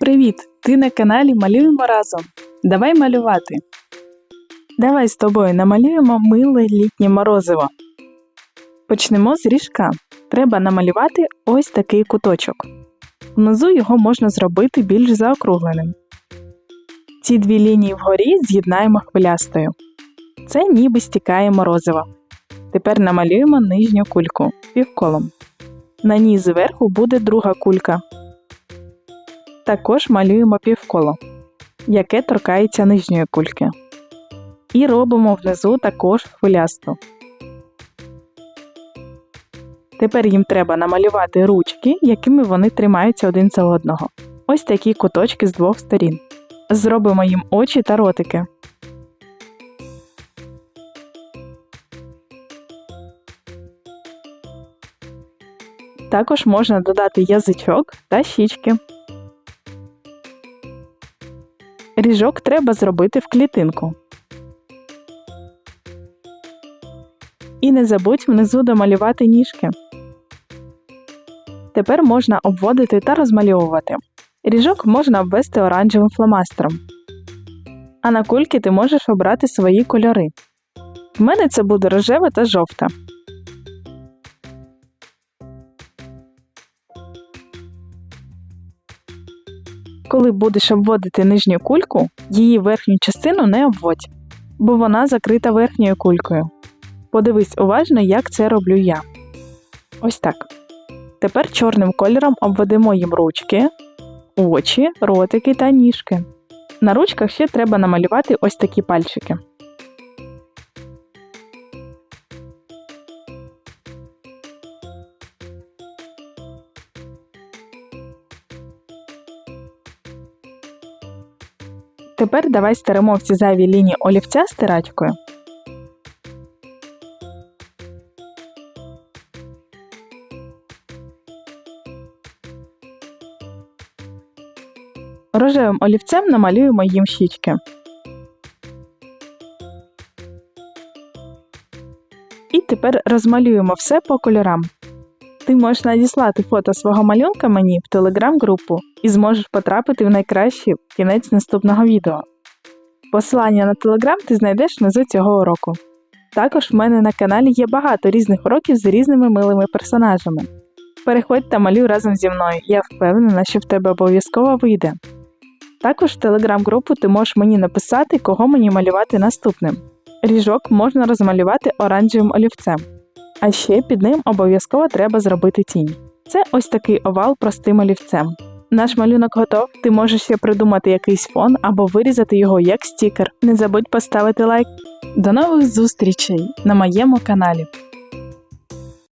Привіт! Ти на каналі Малюємо разом. Давай малювати. Давай з тобою намалюємо миле літнє морозиво. Почнемо з ріжка. Треба намалювати ось такий куточок. Внизу його можна зробити більш заокругленим. Ці дві лінії вгорі з'єднаємо хвилястою. Це ніби стікає морозиво. Тепер намалюємо нижню кульку півколом. На ній зверху буде друга кулька. Також малюємо півколо, яке торкається нижньої кульки. І робимо внизу також хвилясту. Тепер їм треба намалювати ручки, якими вони тримаються один за одного. Ось такі куточки з двох сторін. Зробимо їм очі та ротики. Також можна додати язичок та щічки. Ріжок треба зробити в клітинку. І не забудь внизу домалювати ніжки. Тепер можна обводити та розмальовувати. Ріжок можна обвести оранжевим фломастером. А на кульки ти можеш обрати свої кольори. В мене це буде рожева та жовта. Коли будеш обводити нижню кульку, її верхню частину не обводь, бо вона закрита верхньою кулькою. Подивись уважно, як це роблю я. Ось так. Тепер чорним кольором обведемо їм ручки, очі, ротики та ніжки. На ручках ще треба намалювати ось такі пальчики. Тепер давай стеремо всі зайві лінії олівця стирачкою. Рожевим олівцем намалюємо їм щічки. І тепер розмалюємо все по кольорам. Ти можеш надіслати фото свого малюнка мені в телеграм-групу і зможеш потрапити в найкращий кінець наступного відео. Посилання на телеграм ти знайдеш внизу цього уроку. Також в мене на каналі є багато різних уроків з різними милими персонажами. Переходь та малюй разом зі мною, я впевнена, що в тебе обов'язково вийде. Також в телеграм-групу ти можеш мені написати, кого мені малювати наступним. Ріжок можна розмалювати оранжевим олівцем. А ще під ним обов'язково треба зробити тінь. Це ось такий овал простим олівцем. Наш малюнок готов, ти можеш ще придумати якийсь фон або вирізати його як стікер. Не забудь поставити лайк. До нових зустрічей на моєму каналі.